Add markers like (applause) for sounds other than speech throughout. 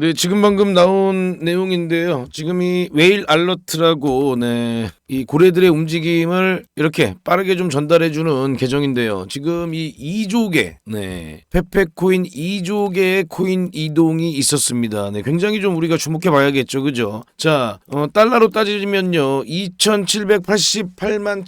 네, 지금 방금 나온 내용인데요. 지금 이 웨일 알러트라고 네, 이 고래들의 움직임을 이렇게 빠르게 좀 전달해 주는 계정인데요. 지금 이 2조 개, 네, 페페코인 2조 개의 코인 이동이 있었습니다. 네, 굉장히 좀 우리가 주목해 봐야겠죠. 그죠? 자, 어, 달러로 따지면요. 2,788만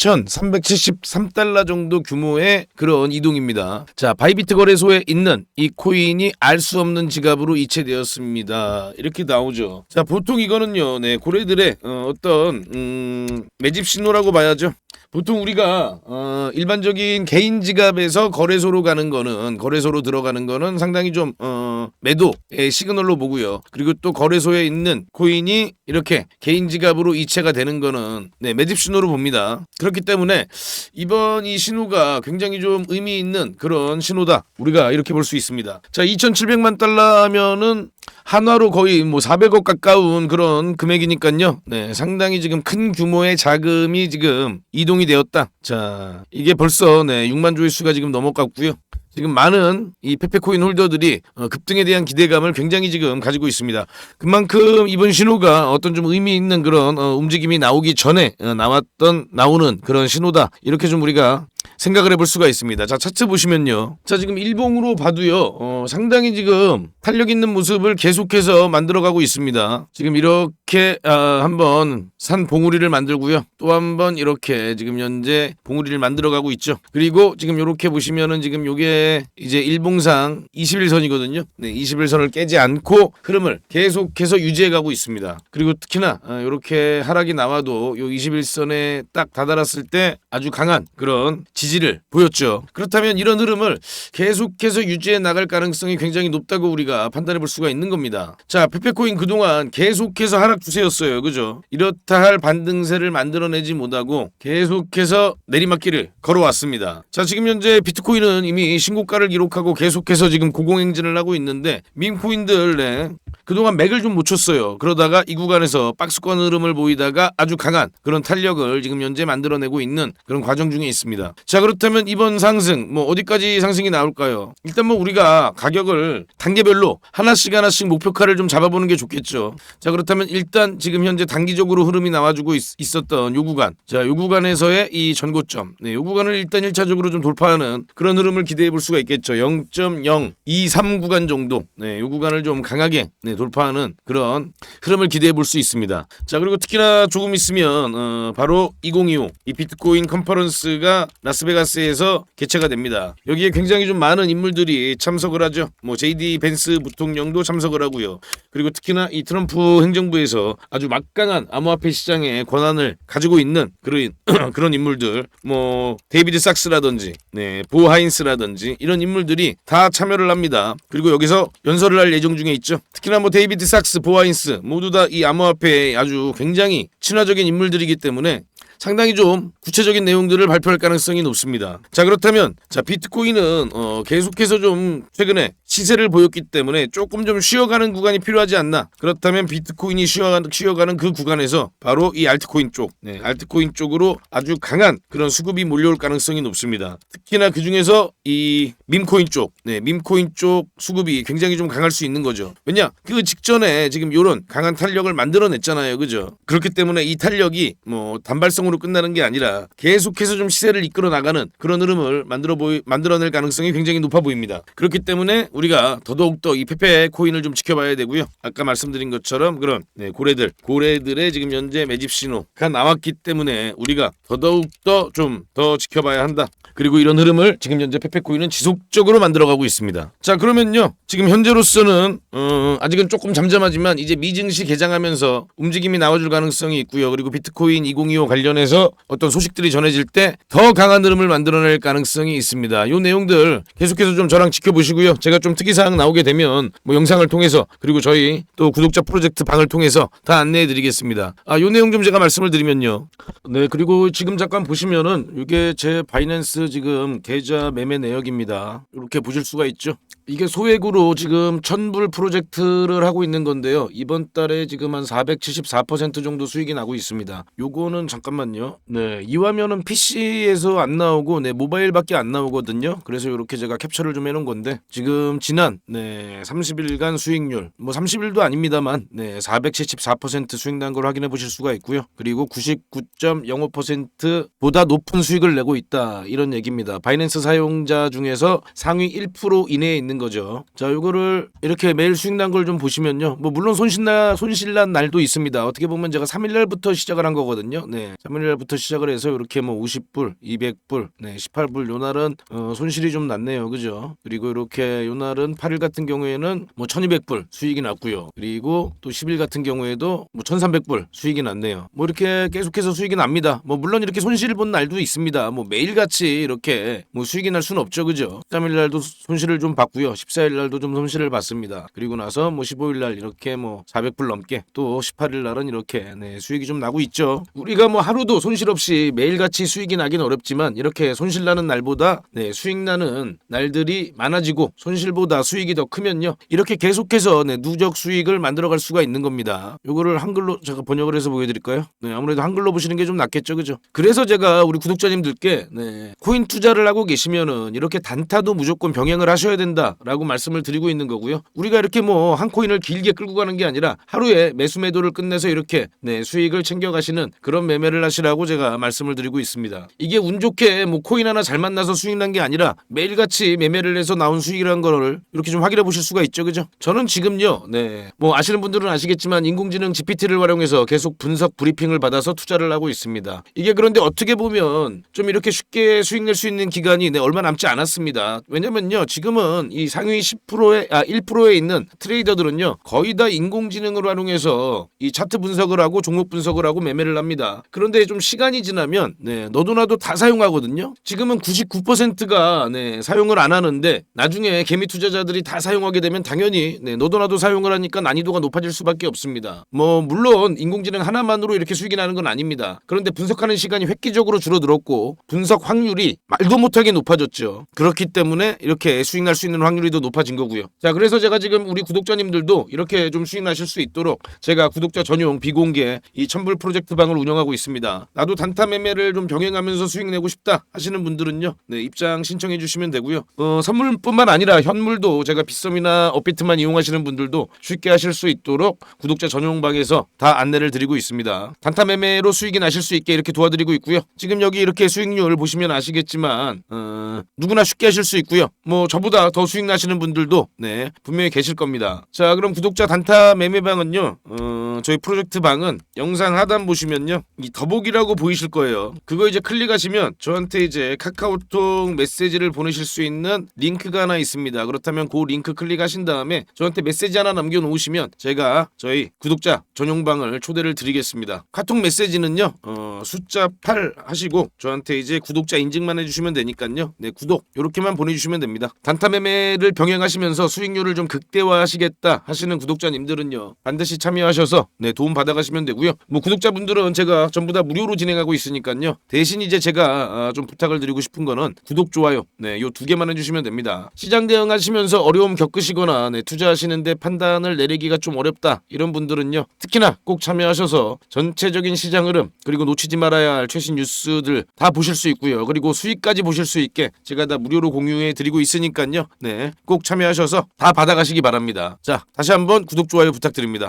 7,373달러 정도 규모의 그런 이동입니다. 자, 바이비트 거래소에 있는 이 코인이 알 수 없는 지갑으로 이체되었습니다. 이렇게 나오죠. 자, 보통 이거는요, 네, 고래들의 어, 어떤 음, 매집 신호라고 봐야죠. 보통 우리가 어, 일반적인 개인 지갑에서 거래소로 가는 거는 거래소로 들어가는 거는 상당히 좀 어, 매도의 시그널로 보고요. 그리고 또 거래소에 있는 코인이 이렇게 개인 지갑으로 이체가 되는 거는 네, 매집 신호로 봅니다. 그렇 기 때문에 이번 이 신호가 굉장히 좀 의미 있는 그런 신호다. 우리가 이렇게 볼 수 있습니다. 자, 2,700만 달러면은 한화로 거의 뭐 400억 가까운 그런 금액이니까요. 네, 상당히 지금 큰 규모의 자금이 지금 이동이 되었다. 자, 이게 벌써 네, 6만 조회수가 지금 넘어갔고요. 지금 많은 이 페페코인 홀더들이 어, 급등에 대한 기대감을 굉장히 지금 가지고 있습니다. 그만큼 이번 신호가 어떤 좀 의미 있는 그런 어, 움직임이 나오기 전에 어, 나왔던 나오는 그런 신호다. 이렇게 좀 우리가 생각을 해볼 수가 있습니다. 자 차트 보시면요. 자 지금 일봉으로 봐도요. 어, 상당히 지금 탄력 있는 모습을 계속해서 만들어가고 있습니다. 지금 이렇게 아, 한번 산 봉우리를 만들고요. 또 한번 이렇게 지금 현재 봉우리를 만들어가고 있죠. 그리고 지금 이렇게 보시면은 지금 요게 이제 일봉상 21선이거든요. 네, 21선을 깨지 않고 흐름을 계속해서 유지해가고 있습니다. 그리고 특히나 아, 이렇게 하락이 나와도 요 21선에 딱 다다랐을 때 아주 강한 그런 지지 를 보였죠. 그렇다면 이런 흐름을 계속해서 유지해 나갈 가능성이 굉장히 높다고 우리가 판단해 볼 수가 있는 겁니다. 자, 페페코인 그동안 계속해서 하락 추세였어요. 그죠? 이렇다 할 반등세를 만들어내지 못하고 계속해서 내리막길을 걸어왔습니다. 자, 지금 현재 비트코인은 이미 신고가를 기록하고 계속해서 지금 고공행진을 하고 있는데 민코인들 네. 그동안 맥을 좀 못 쳤어요. 그러다가 이 구간에서 박스권 흐름을 보이다가 아주 강한 그런 탄력을 지금 현재 만들어내고 있는 그런 과정 중에 있습니다. 자 그렇다면 이번 상승 뭐 어디까지 상승이 나올까요? 일단 뭐 우리가 가격을 단계별로 하나씩 하나씩 목표가를 좀 잡아보는 게 좋겠죠. 자 그렇다면 일단 지금 현재 단기적으로 흐름이 나와주고 있, 었던요 구간, 자요 구간에서의 이 전고점, 네, 요 구간을 일단 1차적으로 좀 돌파하는 그런 흐름을 기대해 볼 수가 있겠죠. 0.023 구간 정도, 네, 요 구간을 좀 강하게 네, 돌파하는 그런 흐름을 기대해 볼 수 있습니다. 자 그리고 특히나 조금 있으면 어, 바로 2025 이 비트코인 컨퍼런스가 라스베가스에서 개최가 됩니다. 여기에 굉장히 좀 많은 인물들이 참석을 하죠. 뭐 JD 벤스 부통령도 참석을 하고요. 그리고 특히나 이 트럼프 행정부에서 아주 막강한 암호화폐 시장의 권한을 가지고 있는 그런 (clears throat) 그런 인물들, 뭐 데이비드 sak스라든지, 네 보 하인스라든지 이런 인물들이 다 참여를 합니다. 그리고 여기서 연설을 할 예정 중에 있죠. 특히나 뭐 데이비드 sak스, 보하인스 모두 다 이 암호화폐에 아주 굉장히 친화적인 인물들이기 때문에 상당히 좀 구체적인 내용들을 발표할 가능성이 높습니다. 자 그렇다면 자 비트코인은 어, 계속해서 좀 최근에 시세를 보였기 때문에 조금 좀 쉬어가는 구간이 필요하지 않나. 그렇다면 비트코인이 쉬어가는, 쉬어가는 그 구간에서 바로 이 알트코인 쪽, 네, 알트코인 쪽으로 아주 강한 그런 수급이 몰려올 가능성이 높습니다. 특히나 그 중에서 이 밈코인 쪽, 네, 밈코인 쪽 수급이 굉장히 좀 강할 수 있는 거죠. 왜냐 그 직전에 지금 이런 강한 탄력을 만들어냈잖아요, 그죠? 그렇기 때문에 이 탄력이 뭐 단발성으로 끝나는 게 아니라 계속해서 좀 시세를 이끌어 나가는 그런 흐름을 만들어 보이 만들어낼 가능성이 굉장히 높아 보입니다. 그렇기 때문에 우리가 더더욱더 이 페페 코인을 좀 지켜봐야 되고요. 아까 말씀드린 것처럼 그런 네, 고래들 고래들의 지금 현재 매집 신호가 나왔기 때문에 우리가 더더욱더 좀 더 지켜봐야 한다. 그리고 이런 흐름을 지금 현재 페페 코인은 지속적으로 만들어가고 있습니다. 자 그러면요 지금 현재로서는 어, 아직은 조금 잠잠하지만 이제 미증시 개장하면서 움직임이 나와줄 가능성이 있고요. 그리고 비트코인 2025 관련해서 어떤 소식들이 전해질 때 더 강한 흐름을 만들어낼 가능성이 있습니다. 이 내용들 계속해서 좀 저랑 지켜보시고요. 제가 좀 특이사항 나오게 되면 뭐 영상을 통해서 그리고 저희 또 구독자 프로젝트 방을 통해서 다 안내해 드리겠습니다. 아 요 내용 좀 제가 말씀을 드리면요. 네 그리고 지금 잠깐 보시면은 이게 제 바이낸스 지금 계좌 매매 내역입니다. 이렇게 보실 수가 있죠. 이게 소액으로 지금 천불 프로젝트를 하고 있는 건데요. 이번 달에 지금 한 474% 정도 수익이 나고 있습니다. 요거는 잠깐만요. 네, 이 화면은 PC에서 안 나오고 네, 모바일밖에 안 나오거든요. 그래서 이렇게 제가 캡처를 좀 해놓은 건데 지금 지난 네, 30일간 수익률 뭐 30일도 아닙니다만 네, 474% 수익 난 걸 확인해 보실 수가 있고요. 그리고 99.05%보다 높은 수익을 내고 있다 이런 얘기입니다. 바이낸스 사용자 중에서 상위 1% 이내에 있는 거죠. 자, 요거를 이렇게 매일 수익 난 걸 좀 보시면요. 뭐 물론 손실나 손실난 날도 있습니다. 어떻게 보면 제가 3일 날부터 시작을 한 거거든요. 네. 3일 날부터 시작을 해서 이렇게 뭐 50불, 200불, 네, 18불 요 날은 어, 손실이 좀 났네요. 그죠? 그리고 이렇게 요날 은 8일 같은 경우에는 뭐 1200불 수익이 났고요. 그리고 또 10일 같은 경우에도 뭐 1300불 수익이 났네요. 뭐 이렇게 계속해서 수익이 납니다. 뭐 물론 이렇게 손실 본 날도 있습니다. 뭐 매일같이 이렇게 뭐 수익이 날 수는 없죠. 그죠? 13일 날도 손실을 좀 봤고요. 14일 날도 좀 손실을 봤습니다. 그리고 나서 뭐 15일 날 이렇게 뭐 400불 넘게 또 18일 날은 이렇게 네, 수익이 좀 나고 있죠. 우리가 뭐 하루도 손실 없이 매일같이 수익이 나긴 어렵지만 이렇게 손실 나는 날보다 네, 수익 나는 날들이 많아지고 손실 보다 수익이 더 크면요. 이렇게 계속해서 네, 누적 수익을 만들어갈 수가 있는 겁니다. 요거를 한글로 제가 번역을 해서 보여드릴까요? 네, 아무래도 한글로 보시는 게 좀 낫겠죠, 그죠? 그래서 제가 우리 구독자님들께 네, 코인 투자를 하고 계시면은 이렇게 단타도 무조건 병행을 하셔야 된다라고 말씀을 드리고 있는 거고요. 우리가 이렇게 뭐 한 코인을 길게 끌고 가는 게 아니라 하루에 매수 매도를 끝내서 이렇게 네, 수익을 챙겨 가시는 그런 매매를 하시라고 제가 말씀을 드리고 있습니다. 이게 운 좋게 뭐 코인 하나 잘 만나서 수익 난 게 아니라 매일같이 매매를 해서 나온 수익이라는 거를 이렇게 좀 확인해 보실 수가 있죠, 그죠? 저는 지금요, 네, 뭐 아시는 분들은 아시겠지만 인공지능 GPT를 활용해서 계속 분석 브리핑을 받아서 투자를 하고 있습니다. 이게 그런데 어떻게 보면 좀 이렇게 쉽게 수익 낼 수 있는 기간이 네, 얼마 남지 않았습니다. 왜냐면요, 지금은 이 상위 10%에 아 1%에 있는 트레이더들은요, 거의 다 인공지능을 활용해서 이 차트 분석을 하고 종목 분석을 하고 매매를 합니다. 그런데 좀 시간이 지나면 네, 너도 나도 다 사용하거든요. 지금은 99%가 네, 사용을 안 하는데 나중에 개미 투자 자들이 다 사용하게 되면 당연히 네, 너도 나도 사용을 하니까 난이도가 높아질 수밖에 없습니다. 뭐 물론 인공지능 하나만으로 이렇게 수익이 나는 건 아닙니다. 그런데 분석하는 시간이 획기적으로 줄어들었고 분석 확률이 말도 못하게 높아졌죠. 그렇기 때문에 이렇게 수익 날 수 있는 확률이 더 높아진 거고요. 자, 그래서 제가 지금 우리 구독자님들도 이렇게 좀 수익 나실 수 있도록 제가 구독자 전용 비공개 이 천불 프로젝트 방을 운영하고 있습니다. 나도 단타 매매를 좀 병행하면서 수익 내고 싶다 하시는 분들은요. 네, 입장 신청해 주시면 되고요. 어, 선물뿐만 아니라 현물 도 제가 빗썸이나 업비트만 이용하시는 분들도 쉽게 하실 수 있도록 구독자 전용 방에서 다 안내를 드리고 있습니다. 단타 매매로 수익이 나실 수 있게 이렇게 도와드리고 있고요. 지금 여기 이렇게 수익률 보시면 아시겠지만 어, 누구나 쉽게 하실 수 있고요. 뭐 저보다 더 수익 나시는 분들도 네 분명히 계실 겁니다. 자 그럼 구독자 단타 매매방은요. 어, 저희 프로젝트 방은 영상 하단 보시면요. 이 더보기라고 보이실 거예요. 그거 이제 클릭하시면 저한테 이제 카카오톡 메시지를 보내실 수 있는 링크가 하나 있습니다. 그렇다면 그 링크 클릭하신 다음에 저한테 메시지 하나 남겨놓으시면 제가 저희 구독자 전용방을 초대를 드리겠습니다. 카톡 메시지는요. 어, 숫자 8 하시고 저한테 이제 구독자 인증만 해주시면 되니까요. 네 구독 이렇게만 보내주시면 됩니다. 단타 매매를 병행하시면서 수익률을 좀 극대화하시겠다 하시는 구독자님들은요. 반드시 참여하셔서 네 도움 받아가시면 되고요. 뭐 구독자분들은 제가 전부 다 무료로 진행하고 있으니까요. 대신 이제 제가 아, 좀 부탁을 드리고 싶은 거는 구독 좋아요 네요 두 개만 해주시면 됩니다. 시장 대응 하시면서 어려움 겪으시거나 네, 투자하시는데 판단을 내리기가 좀 어렵다 이런 분들은요. 특히나 꼭 참여하셔서 전체적인 시장 흐름 그리고 놓치지 말아야 할 최신 뉴스들 다 보실 수 있고요. 그리고 수익까지 보실 수 있게 제가 다 무료로 공유해 드리고 있으니까요. 네, 꼭 참여하셔서 다 받아가시기 바랍니다. 자, 다시 한번 구독 좋아요 부탁드립니다.